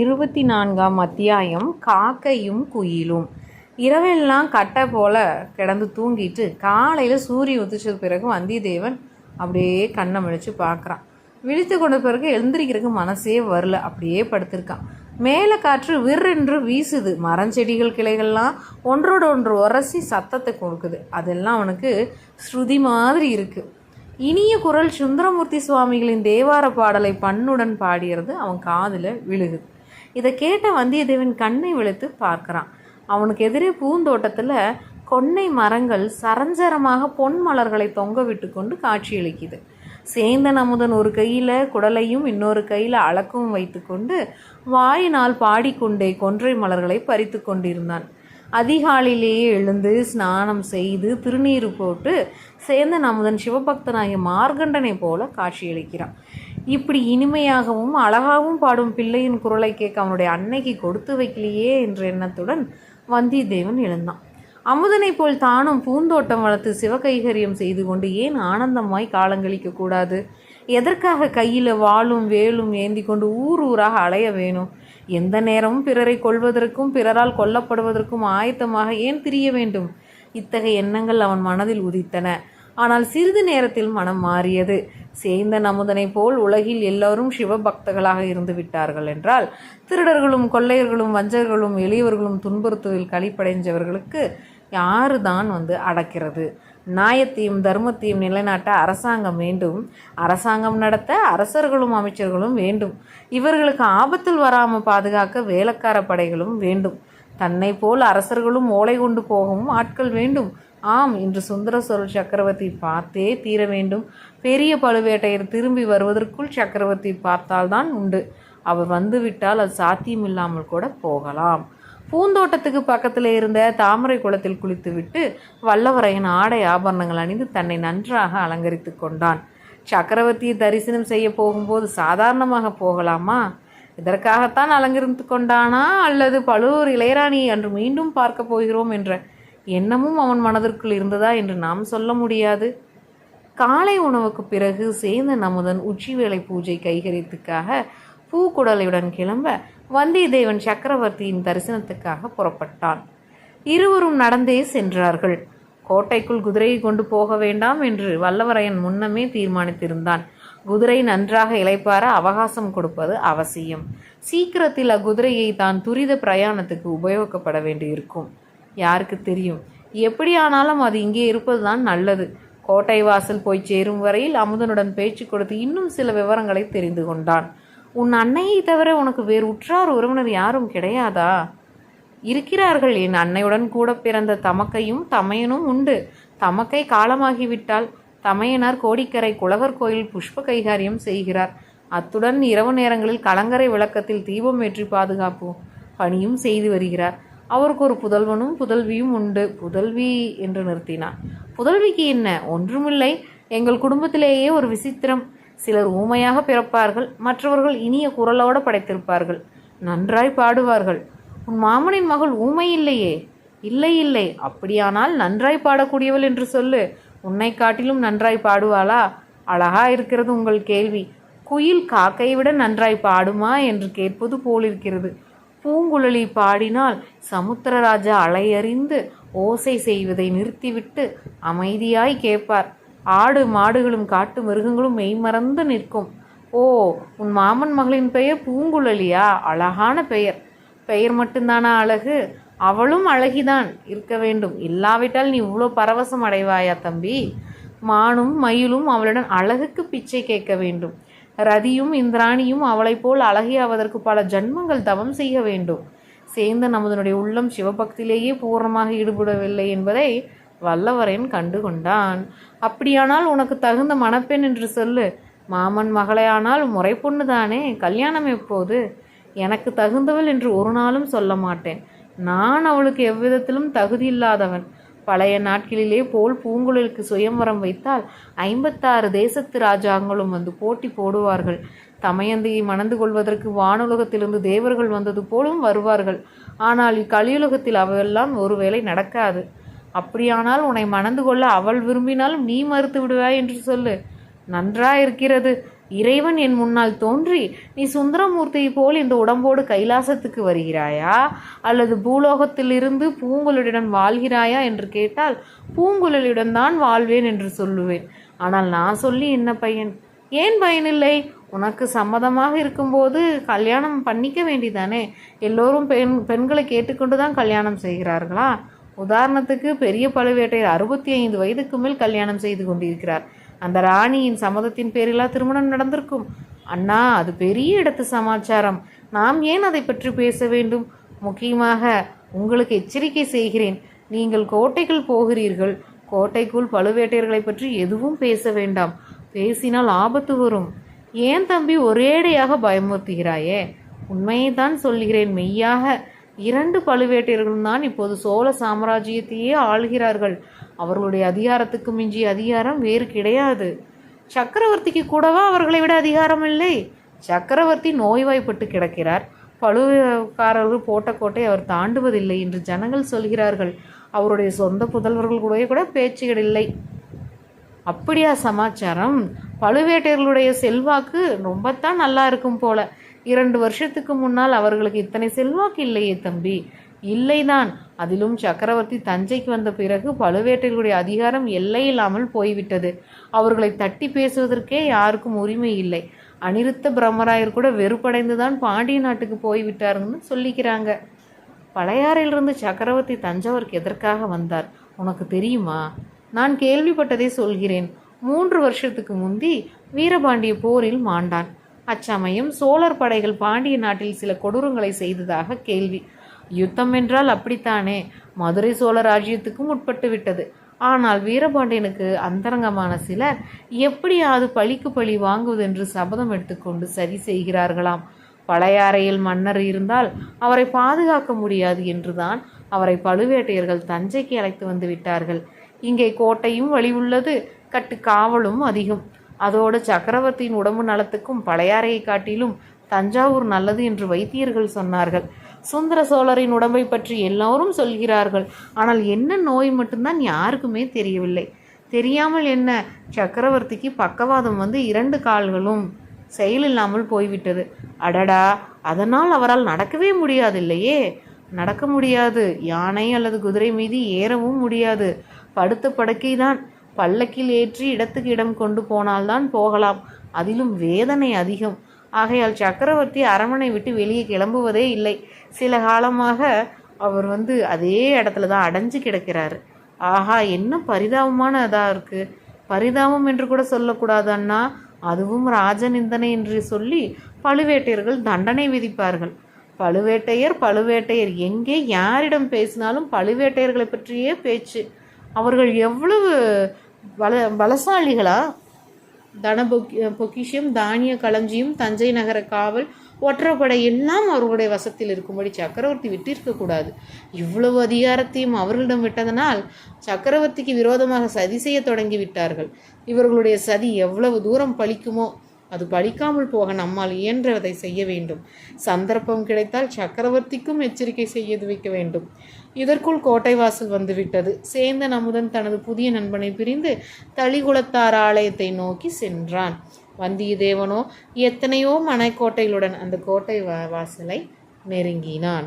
இருபத்தி நான்காம் அத்தியாயம் காக்கையும் குயிலும். இரவெல்லாம் கட்டை போல கிடந்து தூங்கிட்டு காலையில் சூரிய உதிச்சது பிறகு வந்தியத்தேவன் அப்படியே கண்ணை முழிச்சு பார்க்குறான். விழித்து கொண்ட பிறகு எழுந்திருக்கிறதுக்கு மனசே வரல அப்படியே படுத்திருக்கான். மேலே காற்று விற்றென்று வீசுது. மரஞ்செடிகள் கிளைகள்லாம் ஒன்றோடு ஒன்று உரசி சத்தத்தை கொடுக்குது. அதெல்லாம் அவனுக்கு ஸ்ருதி மாதிரி இருக்குது இனிய குரல் சுந்தரமூர்த்தி சுவாமிகளின் தேவார பாடலை பண்ணுடன் பாடியது அவன் காதில் விழுகுது. இதை கேட்ட வந்தியத்தேவன் கண்ணை விழித்து பார்க்கிறான். அவனுக்கு எதிரே பூந்தோட்டத்தில் கொன்னை மரங்கள் சரஞ்சரமாக பொன் மலர்களை தொங்க விட்டு கொண்டு காட்சியளிக்குது சேந்தன் அமுதன் ஒரு கையில் குடலையும் இன்னொரு கையில் அளக்கும் வைத்துக்கொண்டு வாயினால் பாடிக்கொண்டே கொன்றை மலர்களை பறித்து கொண்டிருந்தான். அதிகாலையிலேயே எழுந்து ஸ்நானம் செய்து திருநீர் போட்டு சேந்தன் அமுதன் சிவபக்தனாகிய மார்கண்டனை போல காட்சியளிக்கிறான் இப்படி இனிமையாகவும் அழகாகவும் பாடும் பிள்ளையின் குரலை கேட்க அவனுடைய அன்னைக்கு கொடுத்து வைக்கலையே என்ற எண்ணத்துடன் வந்தியத்தேவன் எழுந்தான். அமுதனைப் போல் தானும் பூந்தோட்டம் வளர்த்து சிவகைகரியம் செய்து கொண்டு ஏன் ஆனந்தமாய் காலங்களிக்க கூடாது? எதற்காக கையில் வாளும் வேலும் ஏந்தி கொண்டு ஊர் ஊராக அலைய வேணும்? எந்த நேரமும் பிறரை கொள்வதற்கும் பிறரால் கொல்லப்படுவதற்கும் ஆயத்தமாக ஏன் திரிய வேண்டும்? இத்தகைய எண்ணங்கள் அவன் மனதில் உதித்தன. ஆனால் சிறிது நேரத்தில் மனம் மாறியது. சேந்த நமுதனை போல் உலகில் எல்லோரும் சிவபக்தர்களாக இருந்து விட்டார்கள் என்றால் திருடர்களும் கொள்ளையர்களும் வஞ்சகர்களும் எளியவர்களும் துன்புறுத்துவதில் கழிப்படைஞ்சவர்களுக்கு யாரு தான் வந்து அடக்கிறது? நியாயத்தையும் தர்மத்தையும் நிலைநாட்ட அரசாங்கம் வேண்டும். அரசாங்கம் நடத்த அரசர்களும் அமைச்சர்களும் வேண்டும். இவர்களுக்கு ஆபத்தில் வராமல் பாதுகாக்க வேலைக்கார படைகளும் வேண்டும். தன்னை போல் அரசர்களும் ஓலை கொண்டு போகவும் ஆட்கள் வேண்டும். ஆம் இன்று சுந்தர சோழர் சக்கரவர்த்தி பார்த்தே தீர வேண்டும். பெரிய பழுவேட்டையர் திரும்பி வருவதற்குள் சக்கரவர்த்தி பார்த்தால்தான் உண்டு. அவர் வந்துவிட்டால் அது சாத்தியமில்லாமல் கூட போகலாம். பூந்தோட்டத்துக்கு பக்கத்தில் இருந்த தாமரை குளத்தில் குளித்துவிட்டு வல்லவரையன் ஆடை ஆபரணங்கள் அணிந்து தன்னை நன்றாக அலங்கரித்து கொண்டான். சக்கரவர்த்தியை தரிசனம் செய்ய போகும்போது சாதாரணமாக போகலாமா? இதற்காகத்தான் அலங்கரித்து கொண்டானா? அல்லது பழுவூர் இளையராணியை அன்று மீண்டும் பார்க்க போகிறோம் என்ற எண்ணமும் அவன் மனதிற்குள் இருந்ததா என்று நாம் சொல்ல முடியாது. காலை உணவுக்கு பிறகு சேர்ந்த நமுதன் உச்சிவேளை பூஜை கைகரித்துக்காக பூக்குடலையுடன் கிளம்ப வந்தியத்தேவன் சக்கரவர்த்தியின் தரிசனத்துக்காக புறப்பட்டான். இருவரும் நடந்தே சென்றார்கள். கோட்டைக்குள் குதிரையை கொண்டு போக வேண்டாம் என்று வல்லவரையன் முன்னமே தீர்மானித்திருந்தான். குதிரை நன்றாக இளைப்பார அவகாசம் கொடுப்பது அவசியம். சீக்கிரத்தில் அக்குதிரையை தான் துரித பிரயாணத்துக்கு உபயோகப்பட வேண்டியிருக்கும். யாருக்கு தெரியும்? எப்படியானாலும் அது இங்கே இருப்பதுதான் நல்லது. கோட்டை வாசல் போய் சேரும் வரையில் அமுதனுடன் பேச்சு கொடுத்து இன்னும் சில விவரங்களை தெரிந்து கொண்டான். உன் அன்னையை தவிர உனக்கு வேறு உற்றார் உறவினர் யாரும் கிடையாதா? இருக்கிறார்கள். என் அன்னையுடன் கூட பிறந்த தமக்கையும் தமையனும் உண்டு. தமக்கை காலமாகிவிட்டால் தமையனார் கோடிக்கரை குலவர் கோயில் புஷ்ப கைகாரியம் செய்கிறார். அத்துடன் இரவு நேரங்களில் கலங்கரை விளக்கத்தில் தீபம் ஏற்றி பாதுகாப்பு பணியும் செய்து வருகிறார். அவருக்கு ஒரு புதல்வனும் புதல்வியும் உண்டு. புதல்வி என்று நிறுத்தினான் புதல்விக்கு என்ன? ஒன்றுமில்லை. எங்கள் குடும்பத்திலேயே ஒரு விசித்திரம். சிலர் ஊமையாக பிறப்பார்கள். மற்றவர்கள் இனிய குரலோடு படைத்திருப்பார்கள். நன்றாய் பாடுவார்கள். உன் மாமனின் மகள் ஊமை இல்லையே. இல்லை இல்லை. அப்படியானால் நன்றாய் பாடக்கூடியவள் என்று சொல்லு. உன்னை காட்டிலும் நன்றாய் பாடுவாளா? அழகா இருக்கிறது உங்கள் கேள்வி. குயில் காக்கையை விட நன்றாய் பாடுமா? என்று கேட்பது போலிருக்கிறது. பூங்குழலி பாடினால் சமுத்திரராஜா அலையறிந்து ஓசை செய்வதை நிறுத்திவிட்டு அமைதியாய் கேட்பார். ஆடு மாடுகளும் காட்டு மிருகங்களும் மெய்மறந்து நிற்கும். ஓ உன் மாமன் மகளின் பெயர் பூங்குழலியா? அழகான பெயர். பெயர் மட்டும்தானா அழகு? அவளும் அழகிதான். இருக்க வேண்டும். இல்லாவிட்டால் நீ இவ்வளோ பரவசம் அடைவாயா தம்பி? மானும் மயிலும் அவளுடன் அழகுக்கு பிச்சை கேட்க வேண்டும். ரதியும் இந்திராணியும் அவளைப் போல் அழகியாவதற்கு பல ஜன்மங்கள் தவம் செய்ய வேண்டும். சேர்ந்த நமதனுடைய உள்ளம் சிவபக்தியிலேயே பூர்ணமாக ஈடுபடவில்லை என்பதை வல்லவரையன் கண்டு கொண்டான் அப்படியானால் உனக்கு தகுந்த மணப்பெண் என்று சொல்லு. மாமன் மகளையானால் முறை பொண்ணு தானே கல்யாணம் எப்போது? எனக்கு தகுந்தவள் என்று ஒரு நாளும் சொல்ல மாட்டேன். நான் அவளுக்கு எவ்விதத்திலும் தகுதி இல்லாதவன். பழைய நாட்களிலே போல் பூங்குழலுக்கு சுயம்வரம் வைத்தால் ஐம்பத்தாறு தேசத்து ராஜாங்களும் வந்து போட்டி போடுவார்கள். தமயந்தியை மணந்து கொள்வதற்கு வானுலகத்திலிருந்து தேவர்கள் வந்தது போலும் வருவார்கள். ஆனால் இக்கலியுலகத்தில் அவையெல்லாம் ஒருவேளை நடக்காது. அப்படியானால் உன்னை மணந்து கொள்ள அவள் விரும்பினாலும் நீ மறுத்து விடுவாய் என்று சொல்லு. நன்றாயிருக்கிறது. இறைவன் என் முன்னால் தோன்றி நீ சுந்தரமூர்த்தியை போல் இந்த உடம்போடு கைலாசத்துக்கு வருகிறாயா? அல்லது பூலோகத்திலிருந்து பூங்குழலியுடன் வாழ்கிறாயா என்று கேட்டால் பூங்குழலியுடன் தான் வாழ்வேன் என்று சொல்லுவேன். ஆனால் நான் சொல்லி என்ன பையன்? ஏன் பயனில்லை? உனக்கு சம்மதமாக இருக்கும்போது கல்யாணம் பண்ணிக்க வேண்டிதானே? எல்லோரும் பெண் பெண்களை கேட்டுக்கொண்டு தான் கல்யாணம் செய்கிறார்களா? உதாரணத்துக்கு பெரிய பழுவேட்டையர் அறுபத்தி ஐந்து வயதுக்கு மேல் கல்யாணம் செய்து கொண்டிருக்கிறார். அந்த ராணியின் சம்மதத்தின் பேரிலா திருமணம் நடந்திருக்கும். அண்ணா அது பெரிய இடத்து சமாச்சாரம். நாம் ஏன் அதை பற்றி பேச வேண்டும்? முக்கியமாக உங்களுக்கு எச்சரிக்கை செய்கிறேன். நீங்கள் கோட்டைக்குள் போகிறீர்கள். கோட்டைக்குள் பழுவேட்டையர்களை பற்றி எதுவும் பேச வேண்டாம். பேசினால் ஆபத்து வரும். ஏன் தம்பி ஒரேடையாக பயமுறுத்துகிறாயே? உண்மையை தான் சொல்கிறேன் மெய்யாக இரண்டு பழுவேட்டையர்களும் தான் இப்போது சோழ சாம்ராஜ்யத்தையே ஆள்கிறார்கள். அவர்களுடைய அதிகாரத்துக்கு மிஞ்சிய அதிகாரம் வேறு கிடையாது. சக்கரவர்த்திக்கு கூடவா அவர்களை விட அதிகாரம் இல்லை? சக்கரவர்த்தி நோய்வாய்ப்பட்டு கிடக்கிறார். பழுவேக்காரர்கள் போட்ட கோட்டை அவர் தாண்டுவதில்லை என்று ஜனங்கள் சொல்கிறார்கள். அவருடைய சொந்த புதல்வர்கள் கூட கூட பேச்சுகள் இல்லை. அப்படியா சமாச்சாரம்? பழுவேட்டையர்களுடைய செல்வாக்கு ரொம்பத்தான் நல்லா இருக்கும் போல. இரண்டு வருஷத்துக்கு முன்னால் அவர்களுக்கு இத்தனை செல்வாக்கு இல்லையே தம்பி. இல்லைதான். அதிலும் சக்கரவர்த்தி தஞ்சைக்கு வந்த பிறகு பழுவேட்டையர்களுடைய அதிகாரம் எல்லை இல்லாமல் போய்விட்டது. அவர்களை தட்டி பேசுவதற்கே யாருக்கும் உரிமை இல்லை. அனிருத்த பிரம்மராயர் கூட வெறுப்படைந்து தான் பாண்டிய நாட்டுக்கு போய்விட்டாருன்னு சொல்லிக்கிறாங்க. பழையாறையிலிருந்து சக்கரவர்த்தி தஞ்சாவூருக்கு எதற்காக வந்தார்? உனக்கு தெரியுமா? நான் கேள்விப்பட்டதை சொல்கிறேன். மூன்று வருஷத்துக்கு முந்தி வீரபாண்டிய போரில் மாண்டான். அச்சமயம் சோழர் படைகள் பாண்டிய நாட்டில் சில கொடூரங்களை செய்ததாக கேள்வி. யுத்தம் என்றால் அப்படித்தானே? மதுரை சோழ ராஜ்யத்துக்கும் உட்பட்டு விட்டது. ஆனால் வீரபாண்டியனுக்கு அந்தரங்கமான சிலர் எப்படியாவது பழிக்கு பழி வாங்குவதென்று சபதம் எடுத்துக்கொண்டு சரி செய்கிறார்களாம். பழையாறையில் மன்னர் இருந்தால் அவரை பாதுகாக்க முடியாது என்றுதான் அவரை பழுவேட்டையர்கள் தஞ்சைக்கு அழைத்து வந்து விட்டார்கள். இங்கே கோட்டையும் வழி உள்ளது கட்டு காவலும் அதிகம். அதோடு சக்கரவர்த்தியின் உடம்பு நலத்துக்கும் பழையாறையை காட்டிலும் தஞ்சாவூர் நல்லது என்று வைத்தியர்கள் சொன்னார்கள். சுந்தர சோழரின் உடம்பை பற்றி எல்லோரும் சொல்கிறார்கள். ஆனால் என்ன நோய் மட்டும்தான் யாருக்குமே தெரியவில்லை. தெரியாமல் என்ன? சக்கரவர்த்திக்கு பக்கவாதம் வந்து இரண்டு கால்களும் செயலில்லாமல் போய்விட்டது. அடடா! அதனால் அவரால் நடக்கவே முடியாது இல்லையே நடக்க முடியாது. யானை அல்லது குதிரை மீது ஏறவும் முடியாது. படுத்த படுக்கைதான். பல்லக்கில் ஏற்றி இடத்துக்கு இடம் கொண்டு போனால்தான் போகலாம். அதிலும் வேதனை அதிகம். ஆகையால் சக்கரவர்த்தி அரண்மனை விட்டு வெளியே கிளம்புவதே இல்லை. சில காலமாக அவர் வந்து அதே இடத்துல தான் அடைஞ்சு கிடக்கிறாரு. ஆஹா என்ன பரிதாபமான இதாக இருக்குது பரிதாபம் என்று கூட சொல்லக்கூடாது அண்ணா. அதுவும் ராஜநிந்தனை என்று சொல்லி பழுவேட்டையர்கள் தண்டனை விதிப்பார்கள். பழுவேட்டையர் பழுவேட்டையர் எங்கே யாரிடம் பேசினாலும் பழுவேட்டையர்களை பற்றியே பேச்சு. அவர்கள் எவ்வளவு பல பலசாலிகளா தன பொக்கி பொக்கிஷம் தானிய களஞ்சியம் தஞ்சை நகர காவல் ஒற்றப்படை எல்லாம் அவர்களுடைய வசத்தில் இருக்கும்படி சக்கரவர்த்தி விட்டிருக்கக்கூடாது இவ்வளவு அதிகாரத்தையும் அவர்களிடம் விட்டதனால் சக்கரவர்த்திக்கு விரோதமாக சதி செய்ய தொடங்கி விட்டார்கள். இவர்களுடைய சதி எவ்வளவு தூரம் பழிக்குமோ அது பலிக்காமல் போக நம்மால் இயன்றதை செய்ய வேண்டும். சந்தர்ப்பம் கிடைத்தால் சக்கரவர்த்திக்கும் எச்சரிக்கை செய்து வைக்க வேண்டும். இதற்குள் கோட்டை வாசல் வந்துவிட்டது. சேந்தன் அமுதன் தனது புதிய நண்பனை பிரிந்து தளிகுளத்தார் ஆலயத்தை நோக்கி சென்றான். வந்தியத்தேவனோ எத்தனையோ மனைக்கோட்டைகளுடன் அந்த கோட்டை வா வாசலை நெருங்கினான்.